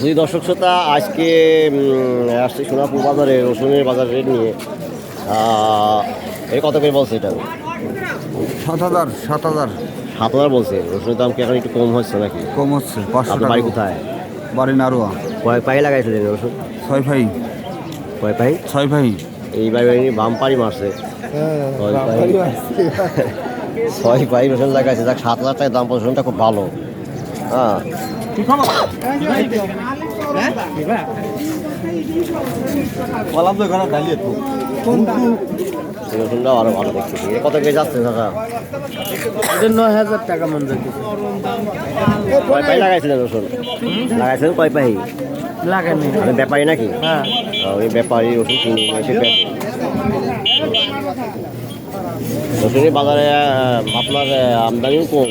যদি দর্শক শ্রোতা আজকে আসছে সোনাপুর বাজারে রসুনের বাজার রেট নিয়ে। এর কত করে বলছে এটা? সাত হাজার সাত হাজার। সাত হাজার বলছে। রসুনের দাম কি এখন একটু কম হচ্ছে নাকি? কম হচ্ছে পাঁচশো টাকা। বাড়ি কোথায়? বাড়ি নারোয়া। কয় পাই লাগাইছিলেন রসুন ছয় ভাই কয় পাই ছয় ভাই এই বাড়ি বাম পাড়ি মারছে। ছয় পাই ছয় পাই রসুন লাগাইছে। যাক সাত হাজার টাকা দাম রসুনটা খুব ভালো। হ্যাঁ। তো ডালিয়ে তো আরও ভালো দেখছি কত কেজি যাচ্ছে দাদা নয় হাজার টাকা মন যাচ্ছে কয় পাই লাগাইছিলেন রসুন লাগাইছিলেন কয় পাই ব্যাপারী। নাকি হ্যাঁ ওই ব্যাপারী ওষুধ কিনে এসে রসুনের বাজারে আপনার আমদানিও কম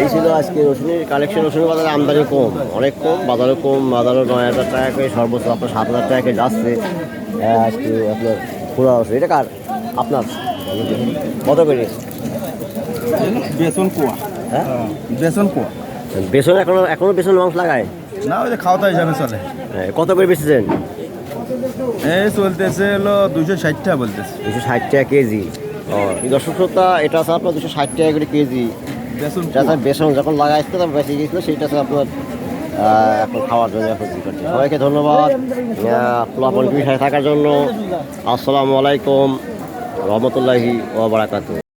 এই ছিল আজকে রসুনের কালেকশন রসুনের বাজারে আমদানি কম অনেক কম বাজারও কম বাজারও নয় হাজার টাকা করে সর্বোচ্চ আপনার সাত হাজার টাকা করে যাচ্ছে। আহ, আজকে আপনার পুরো রসুন এটা কার? আপনার? কত করে? বেসন কুয়া। হ্যাঁ? বেসন কুয়া। বেসন এখনও এখনও বেসন মাংস লাগায়? না ওই যে খাওয়া হিসাবে চলে। হ্যাঁ, কত করে বেচেছেন? এই চলতেছে হলো দুশো ষাটটা বলতেছে। দুশো ষাট টাকা কেজি। ও দর্শক শ্রোতা এটা আছে আপনার দুশো ষাট টাকা করে কেজি। বেসন বেসন যখন লাগাইছিল তখন বেঁচে গিয়েছিল সেইটা আছে আপনার এখন খাওয়ার জন্য এখন জি করছে। সবাইকে ধন্যবাদ। প্লাপন টিভির থাকার জন্য। আসসালামু আলাইকুম রহমতুল্লাহি ওবরাকাতু